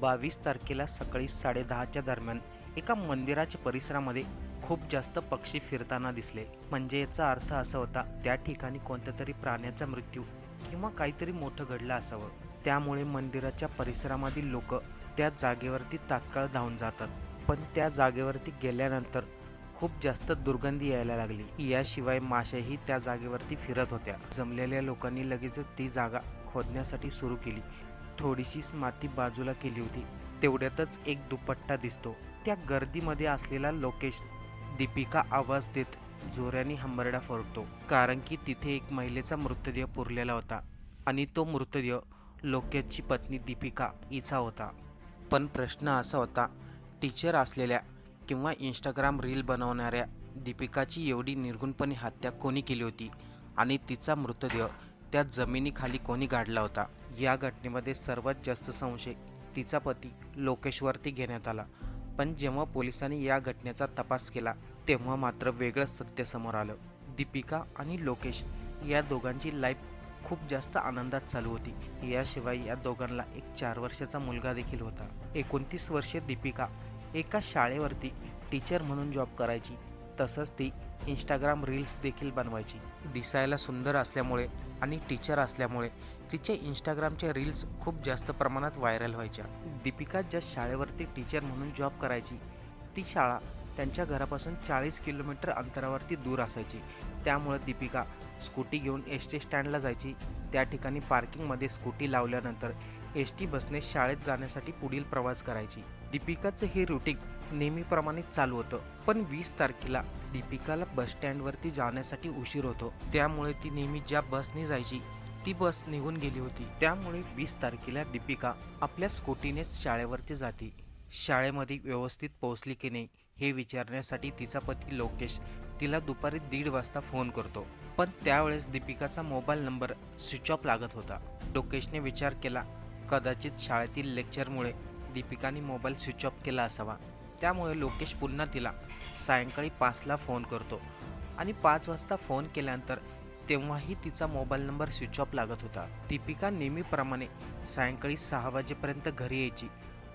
बावीस तारखेला सकाळी साडेदहाच्या दरम्यान एका मंदिराच्या परिसरामध्ये खूप जास्त पक्षी फिरताना दिसले. म्हणजे याचा अर्थ असा होता त्या ठिकाणी कोणत्या तरी प्राण्याचा मृत्यू किंवा काहीतरी मोठं घडलं असावं. त्यामुळे मंदिराच्या परिसरामधील लोक त्या जागेवरती तात्काळ धावून जातात. पण त्या जागेवरती गेल्यानंतर खूप जास्त दुर्गंधी यायला लागली. याशिवाय माशाही त्या जागेवरती फिरत होत्या. जमलेल्या लोकांनी लगेचच ती जागा खोदण्यासाठी सुरू केली. थोडीशीच माती बाजूला केली होती. तेवढ्यातच एक दुपट्टा दिसतो. त्या गर्दीमध्ये असलेला लोकेश दीपिका आवाज देत जोऱ्याने हंबरडा फोडतो. कारण की तिथे एक महिलेचा मृतदेह पुरलेला होता आणि तो मृतदेह लोकेशची पत्नी दीपिका हिचा होता. पण प्रश्न असा होता टीचर असलेल्या किंवा इंस्टाग्राम रील बनवणाऱ्या दीपिकाची एवढी निर्गुणपणे हत्या कोणी केली होती आणि तिचा मृतदेह त्या जमिनीखाली कोणी गाडला होता? या घटनेमध्ये सर्वात जास्त संशय तिचा पती लोकेशवरती घेण्यात आला. पण जेव्हा पोलिसांनी या घटनेचा तपास केला तेव्हा मात्र वेगळंच सत्य समोर आलं. दीपिका आणि लोकेश या दोघांची लाईफ खूप जास्त आनंदात चालू होती. याशिवाय या दोघांना एक चार वर्षाचा मुलगा देखील होता. एकोणतीस वर्षे दीपिका एका शाळेवरती टीचर म्हणून जॉब करायची तसंच ती इंस्टाग्राम रील्स देखील बनवायची. दिसायला सुंदर असल्यामुळे आणि टीचर असल्यामुळे तिचे इंस्टाग्रामचे रील्स खूप जास्त प्रमाणात व्हायरल व्हायच्या. दीपिका ज्या शाळेवरती टीचर म्हणून जॉब करायची ती शाळा त्यांच्या घरापासून चाळीस किलोमीटर अंतरावरती दूर असायची. त्यामुळे दीपिका स्कूटी घेऊन एस टी स्टँडला जायची. त्या ठिकाणी पार्किंगमध्ये स्कूटी लावल्यानंतर एस टी बसने शाळेत जाण्यासाठी पुढील प्रवास करायची. दीपिकाचं हे रुटीन नेहमीप्रमाणे चालू होतं. पण वीस तारखेला दीपिकाला बस स्टँडवरती जाण्यासाठी उशीर होतो. त्यामुळे ती नेहमी ज्या बसने जायची ती बस निघून गेली होती. त्यामुळे वीस तारखेला दीपिका आपल्या स्कूटीनेच शाळेवरती जाते. शाळेमध्ये व्यवस्थित पोहोचली की नाही हे विचारण्यासाठी तिचा पती लोकेश तिला दुपारी दीड वाजता फोन करतो. पण त्यावेळेस दीपिकाचा मोबाईल नंबर स्विच ऑफ लागत होता. लोकेशने विचार केला कदाचित शाळेतील लेक्चरमुळे दीपिकाने मोबाईल स्विच ऑफ केला असावा. त्यामुळे लोकेश पुन्हा तिला सायंकाळी पाचला फोन करतो आणि पाच वाजता फोन केल्यानंतर तेव्हाही तिचा मोबाईल नंबर स्विच ऑफ लागत होता. दीपिका नेहमीप्रमाणे सायंकाळी सहा वाजेपर्यंत घरी यायची.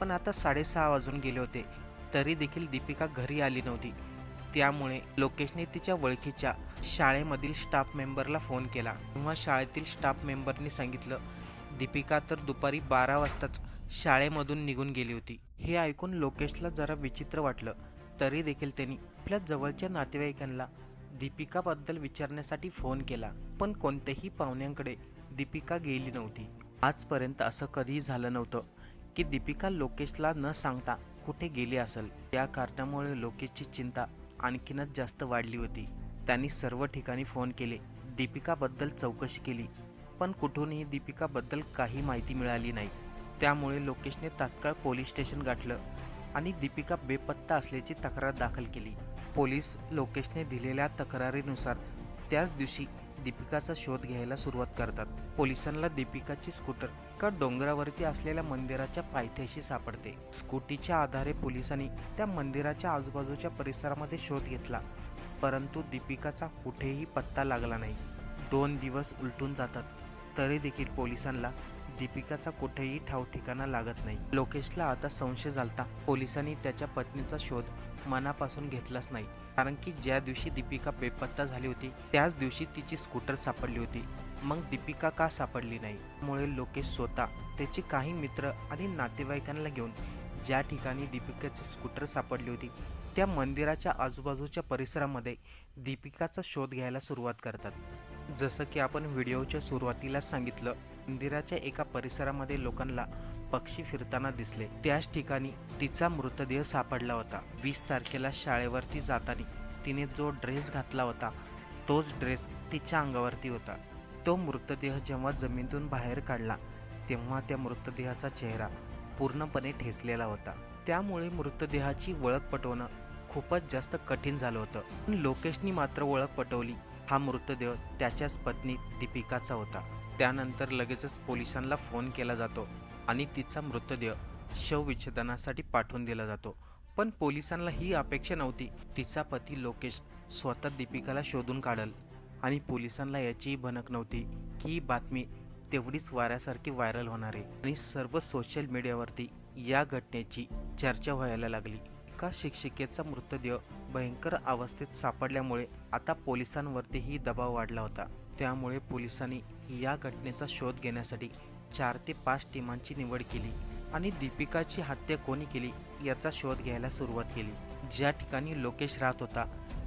पण आता साडेसहा वाजून गेले होते. तरी देखील दीपिका घरी आली नव्हती. त्यामुळे लोकेशने तिच्या ओळखीच्या शाळेमधील स्टाफ मेंबरला फोन केला. तेव्हा शाळेतील स्टाफ मेंबरने सांगितलं दीपिका तर दुपारी बारा वाजताच शाळेमधून निघून गेली होती. हे ऐकून लोकेशला जरा विचित्र वाटलं. तरी देखील त्यांनी आपल्या जवळच्या नातेवाईकांना दीपिकाबद्दल विचारण्यासाठी फोन केला पण कोणत्याही पाहुण्यांकडे दीपिका गेली नव्हती. आजपर्यंत असं कधीही झालं नव्हतं की दीपिका लोकेशला न सांगता कुठे गेली असेल. या कारणामुळे लोकेशची चिंता आणखीनच जास्त वाढली होती. त्यांनी सर्व ठिकाणी फोन केले दीपिकाबद्दल चौकशी केली पण कुठूनही दीपिकाबद्दल काही माहिती मिळाली नाही. त्यामुळे लोकेशने तात्काळ पोलीस स्टेशन गाठलं आणि दीपिका बेपत्ता असल्याची तक्रार दाखल केली. पोलीस लोकेशने दिलेल्या तक्रारीनुसार त्याच दिवशी दीपिकाचा शोध घ्यायला सुरुवात करतात. पोलिसांना दीपिकाची स्कूटर का डोंगरावरती असलेल्या मंदिराच्या पायथ्याशी सापडते. स्कूटीच्या आधारे पोलिसांनी त्या मंदिराच्या आजूबाजूच्या परिसरामध्ये शोध घेतला परंतु दीपिकाचा कुठेही पत्ता लागला नाही. दोन दिवस उलटून जातात तरी देखील पोलिसांना दीपिकाचा कुठेही ठाव ठिकाणा लागत नाही. लोकेशला आता संशय झालता पोलिसांनी त्याच्या पत्नीचा शोध मनापासून घेतलाच नाही. कारण की ज्या दिवशी दीपिका बेपत्ता झाली होती त्याच दिवशी तिची स्कूटर सापडली होती. मग दीपिका का सापडली नाही? मुळे लोकेश स्वतः त्याचे काही मित्र आणि नातेवाईकांना घेऊन ज्या ठिकाणी दीपिकाची स्कूटर सापडली होती त्या मंदिराच्या आजूबाजूच्या परिसरामध्ये दीपिकाचा शोध घ्यायला सुरुवात करतात. जसं की आपण व्हिडिओच्या सुरुवातीलाच सांगितलं मंदिराच्या एका परिसरामध्ये लोकांना पक्षी फिरताना दिसले. त्याच ठिकाणी तिचा मृतदेह सापडला होता. वीस तारखेला शाळेवरती जाताना तिने जो ड्रेस घातला होता तोच ड्रेस तिच्या अंगावरती होता. तो मृतदेह जेव्हा जमिनीतून बाहेर काढला तेव्हा त्या मृतदेहाचा चेहरा पूर्णपणे ठेचलेला होता. त्यामुळे मृतदेहाची ओळख पटवणं खूपच जास्त कठीण झालं होतं. पण लोकेशनी मात्र ओळख पटवली. हा मृतदेह त्याच्याच पत्नी दीपिकाचा होता. त्यानंतर लगेचच पोलिसांना फोन केला जातो. आणि तिचा मृतदेह शवविच्छेदनासाठी पाठवून दिला जातो. पण पोलिसांना ही अपेक्षा नव्हती. तिचा पती लोकेश स्वतः दीपिकाला शोधून काढल आणि पोलिसांना याचीही भनक नव्हती की ही बातमी तेवढीच वाऱ्यासारखी व्हायरल होणार आहे आणि सर्व सोशल मीडियावरती या घटनेची चर्चा व्हायला लागली. एका शिक्षिकेचा मृतदेह भयंकर अवस्थेत सापडल्यामुळे आता पोलिसांवरतीही दबाव वाढला होता. त्यामुळे पोलिसांनी या घटनेचा शोध घेण्यासाठी चार ते पाच टीमांची निवड केली आणि दीपिकाची हत्या कोणी केली याचा शोध घ्यायला सुरुवात केली. ज्या ठिकाणी लोकेश राहत होता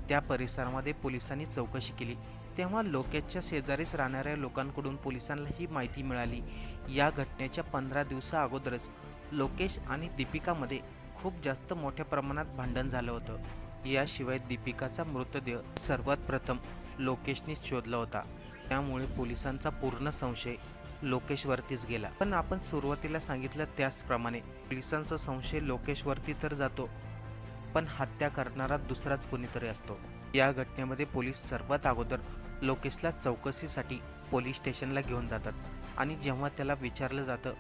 त्या परिसरामध्ये पोलिसांनी चौकशी केली. तेव्हा लोकेशच्या शेजारीच राहणाऱ्या लोकांकडून पोलिसांना ही माहिती मिळाली. या घटनेच्या पंधरा दिवसा अगोदरच लोकेश आणि दीपिकामध्ये खूप जास्त मोठ्या प्रमाणात भांडण झालं होतं. याशिवाय दीपिकाचा मृतदेह सर्वात प्रथम लोकेशनीच शोधला होता. त्यामुळे पोलिसांचा पूर्ण संशय लोकेशवरतीच गेला. पण आपण सुरुवातीला सांगितलं त्याचप्रमाणे. पोलिसांचा संशय लोकेशवरती तर जातो पण हत्या करणारा दुसराच कोणीतरी असतो. या घटनेमध्ये पोलीस सर्वात अगोदर लोकेशला चौकशीसाठी पोलीस स्टेशनला घेऊन जातात आणि जेव्हा त्याला विचारलं जातं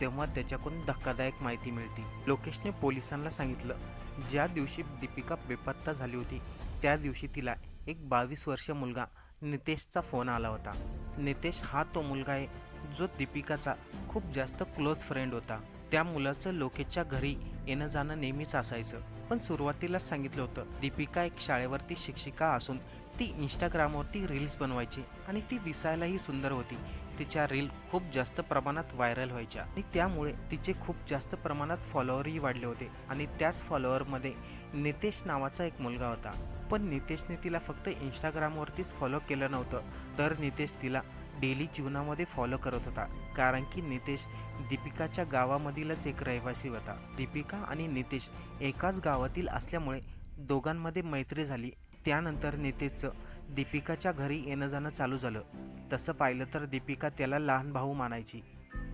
तेव्हा त्याच्याकडून धक्कादायक माहिती मिळते. लोकेशने पोलिसांना सांगितलं ज्या दिवशी दीपिका बेपत्ता झाली होती त्या दिवशी तिला एक बावीस वर्ष मुलगा नितेशचा फोन आला होता. नितेश हा तो मुलगा आहे जो दीपिकाचा खूप जास्त क्लोज फ्रेंड होता. त्या मुलाचं लोकेशच्या घरी येणं जाणं नेहमीच असायचं. पण सुरुवातीलाच सांगितलं होतं दीपिका एक शाळेवरती शिक्षिका असून ती इंस्टाग्रामवरती रील्स बनवायची आणि ती दिसायलाही सुंदर होती. तिच्या रील खूप जास्त प्रमाणात व्हायरल व्हायच्या आणि त्यामुळे तिचे खूप जास्त प्रमाणात फॉलोअरही वाढले होते आणि त्याच फॉलोअरमध्ये नितेश नावाचा एक मुलगा होता. पण नितेशने तिला फक्त इंस्टाग्रामवरतीच फॉलो केलं नव्हतं. तर नितेश तिला डेली जीवनामध्ये फॉलो करत होता. कारण की नितेश दीपिकाच्या गावामधीलच एक रहिवासी होता. दीपिका आणि नितेश एकाच गावातील असल्यामुळे दोघांमध्ये मैत्री झाली. त्यानंतर नितेशचं दीपिकाच्या घरी येणं जाणं चालू झालं. तसं पाहिलं तर दीपिका त्याला लहान भाऊ मानायची.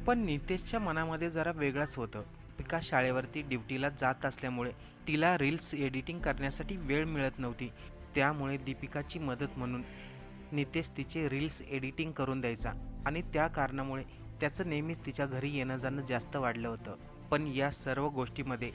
पण नितेशच्या मनामध्ये जरा वेगळंच होतं. दीपिका शाळेवरती ड्युटीला जात असल्यामुळे तिला रील्स एडिटिंग करण्यासाठी वेळ मिळत नव्हती. त्यामुळे दीपिकाची मदत म्हणून नितेश तिचे रील्स एडिटिंग करून द्यायचा आणि त्या कारणामुळे त्याचं नेहमीच तिच्या घरी येणं जाणं जास्त वाढलं होतं. पण या सर्व गोष्टीमध्ये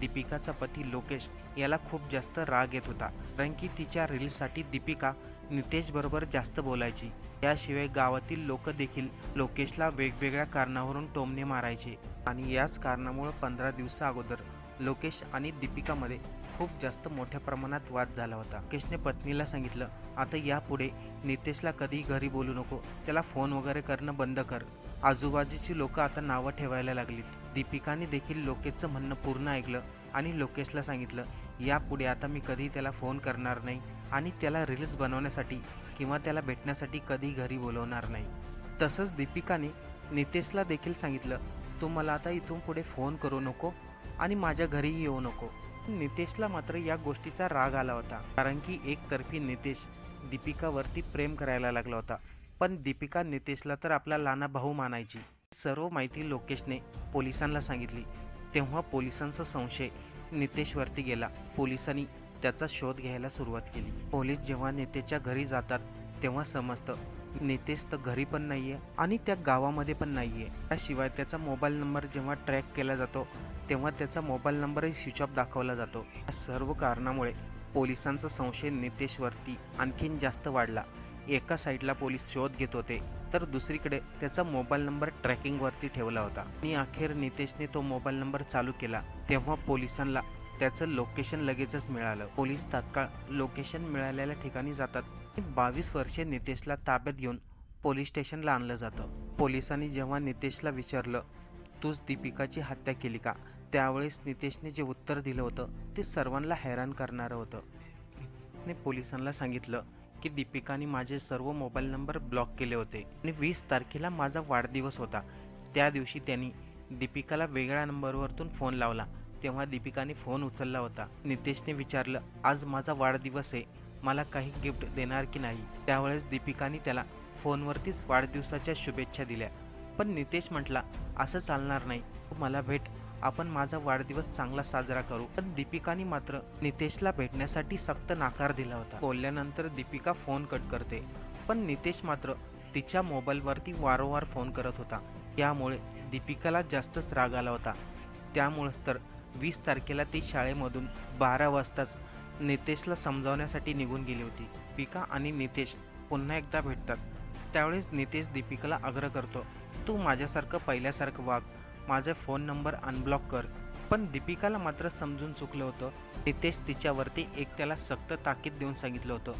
दीपिकाचा पती लोकेश याला खूप जास्त राग येत होता. कारण की तिच्या रील्ससाठी दीपिका नितेशबरोबर जास्त बोलायची. याशिवाय गावातील लोक देखील लोकेशला वेगवेगळ्या कारणावरून टोमणे मारायचे. आणि याच कारणामुळे पंधरा दिवसा अगोदर लोकेश आणि दीपिकामध्ये खूप जास्त मोठ्या प्रमाणात वाद झाला होता. केशने पत्नीला सांगितलं आता यापुढे नितेशला कधीही घरी बोलू नको. त्याला फोन वगैरे करणं बंद कर. आजूबाजूची लोक आता नावं ठेवायला लागलीत. दीपिकाने देखील लोकेशचं म्हणणं पूर्ण ऐकलं आणि लोकेशला सांगितलं यापुढे आता मी कधी त्याला फोन करणार नाही आणि त्याला रील्स बनवण्यासाठी किंवा त्याला भेटण्यासाठी कधी घरी बोलवणार नाही. तसंच दीपिकाने नितेशला देखील सांगितलं तू मला आता इथून पुढे फोन करू नको आणि माझ्या घरीही येऊ नको. नितेशला मात्र या गोष्टीचा राग आला होता. कारण की एकतर्फी नितेश दीपिकावरती प्रेम करायला लागला होता. पण दीपिका नितेशला तर आपला लहाना भाऊ मानायची. सर्व माहिती लोकेशने पोलिसांना सांगितली. तेव्हा पोलिसांचा संशय नितेशवरती गेला. पोलिसांनी त्याचा शोध घ्यायला सुरुवात केली. पोलीस जेव्हा नितेशच्या घरी जातात तेव्हा समजतं नितेश तर घरी पण नाहीये आणि त्या गावामध्ये पण नाहीये. त्याशिवाय त्याचा मोबाईल नंबर जेव्हा ट्रॅक केला जातो तेव्हा त्याचा मोबाईल नंबरही स्विच ऑफ दाखवला जातो. या सर्व कारणामुळे पोलिसांचा संशय नितेशवरती आणखीन जास्त वाढला. एका साईडला पोलीस शोध घेत होते तर दुसरीकडे त्याचा मोबाईल नंबर ट्रॅकिंगवरती ठेवला होता. आणि अखेर नितेशने तो मोबाईल नंबर चालू केला. तेव्हा पोलिसांना त्याचं लोकेशन लगेचच मिळालं. पोलीस तात्काळ लोकेशन मिळालेल्या ठिकाणी जातात. बावीस वर्षे नितेशला ताब्यात घेऊन पोलीस स्टेशनला आणलं जातं. पोलिसांनी जेव्हा नितेशला विचारलं तूच दीपिकाची हत्या केली का? त्यावेळेस नितेशने जे उत्तर दिलं होतं ते सर्वांना हैराण करणारं होतं. ने पोलिसांना सांगितलं की दीपिकाने माझे सर्व मोबाईल नंबर ब्लॉक केले होते आणि वीस तारखेला माझा वाढदिवस होता. त्या दिवशी त्यांनी दीपिकाला वेगळ्या नंबरवरतून फोन लावला. तेव्हा दीपिकाने फोन उचलला होता. नितेशने विचारलं आज माझा वाढदिवस आहे. मला काही गिफ्ट देणार की नाही? त्यावेळेस दीपिकाने त्याला फोनवरतीच वाढदिवसाच्या शुभेच्छा दिल्या. पण नितेश म्हटला असं चालणार नाही. तू मला भेट. आपण माझा वाढदिवस चांगला साजरा करू. पण दीपिकाने मात्र नितेशला भेटण्यासाठी सक्त नाकार दिला होता. बोलल्यानंतर दीपिका फोन कट करते. पण नितेश मात्र तिच्या मोबाईलवरती वारंवार फोन करत होता. यामुळे दीपिकाला जास्तच राग आला होता. त्यामुळंच तर वीस तारखेला ती शाळेमधून बारा वाजताच नितेशला समजावण्यासाठी निघून गेली होती. दीपिका आणि नितेश पुन्हा एकदा भेटतात. त्यावेळेस नितेश दीपिकाला आग्रह करतो तू माझ्यासारखं पहिल्यासारखं वाग. माझा फोन नंबर अनब्लॉक कर. पण दीपिकाला मात्र समजून चुकलं होतं. तिथेच तिच्यावरती एक त्याला सक्त ताकीद देऊन सांगितलं होतं.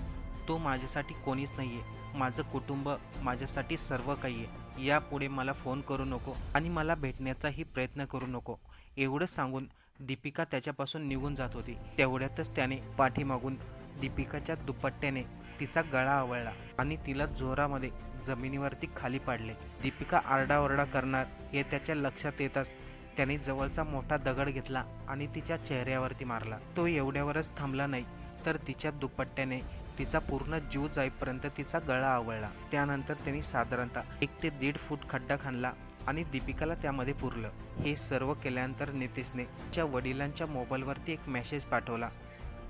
तो माझ्यासाठी कोणीच नाही आहे माझं कुटुंब माझ्यासाठी सर्व काही आहे यापुढे मला फोन करू नको आणि मला भेटण्याचाही प्रयत्न करू नको. एवढं सांगून दीपिका त्याच्यापासून निघून जात होती. तेवढ्यातच त्याने पाठीमागून दीपिकाच्या दुपट्ट्याने तिचा गळा आवळला आणि तिला जोरामध्ये जमिनीवरती खाली पाडले. दीपिका आरडाओरडा करणार हे त्याच्या लक्षात येताच त्याने जवळचा मोठा दगड घेतला आणि तिच्या चेहऱ्यावरती मारला. तो एवढ्यावरच थांबला नाही तर तिच्या दुपट्ट्याने तिचा पूर्ण जीव जाईपर्यंत तिचा गळा आवळला. त्यानंतर त्यांनी साधारणतः एक ते दीड फूट खड्डा खाणला आणि दीपिकाला त्यामध्ये पुरलं. हे सर्व केल्यानंतर नितेशने तिच्या वडिलांच्या मोबाईलवरती एक मेसेज पाठवला.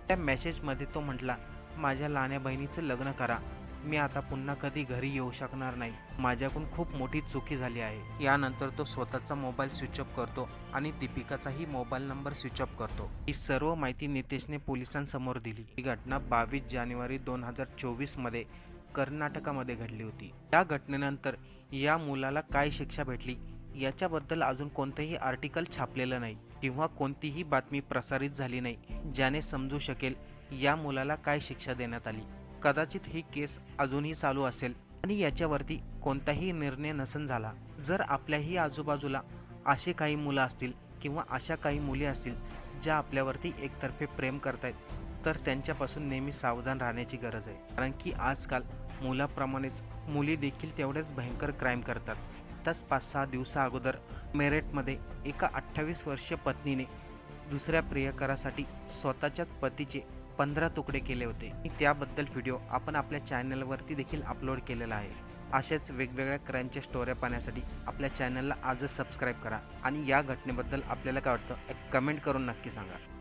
त्या मेसेजमध्ये तो म्हटला माझ्या लहान्या बहिणीचं लग्न करा. मी आता पुन्हा कधी घरी येऊ शकणार नाही. माझ्याकडून खूप मोठी चुकी झाली आहे. यानंतर तो स्वतःचा मोबाईल स्विच ऑफ करतो आणि दीपिकाचाही मोबाईल नंबर स्विच ऑफ करतो. ही सर्व माहिती नितेशने पोलिसांसमोर दिली. ही घटना बावीस जानेवारी दोन हजार चोवीसमध्ये कर्नाटकामध्ये घडली होती. या घटनेनंतर या मुलाला काय शिक्षा भेटली? याच्याबद्दल अजून कोणतंही आर्टिकल छापलेलं नाही किंवा कोणतीही बातमी प्रसारित झाली नाही ज्याने समजू शकेल या मुलाला काय शिक्षा देण्यात आली? कदाचित ही केस अजूनही चालू असेल आणि याच्यावरती कोणताही निर्णय नसन झाला. जर आपल्याही आजूबाजूला असे काही मुलं असतील किंवा अशा काही मुली असतील ज्या आपल्यावरती एकतर्फे प्रेम करतायत तर त्यांच्यापासून नेहमी सावधान राहण्याची गरज आहे. कारण की आजकाल मुलाप्रमाणेच मुली देखील तेवढेच भयंकर क्राईम करतात. आताच पाच सहा दिवसा अगोदर मेरठमध्ये एका अठ्ठावीस वर्षीय पत्नीने दुसऱ्या प्रियकरासाठी स्वतःच्याच पतीचे पंधरा तुकडे केले होते. आणि त्याबद्दल व्हिडिओ आपण आपल्या चॅनलवरती देखील अपलोड केलेला आहे. अशाच वेगवेगळ्या क्राईमच्या स्टोऱ्या पाहण्यासाठी आपल्या चॅनलला आजच सबस्क्राईब करा. आणि या घटनेबद्दल आपल्याला काय वाटतं एक कमेंट करून नक्की सांगा.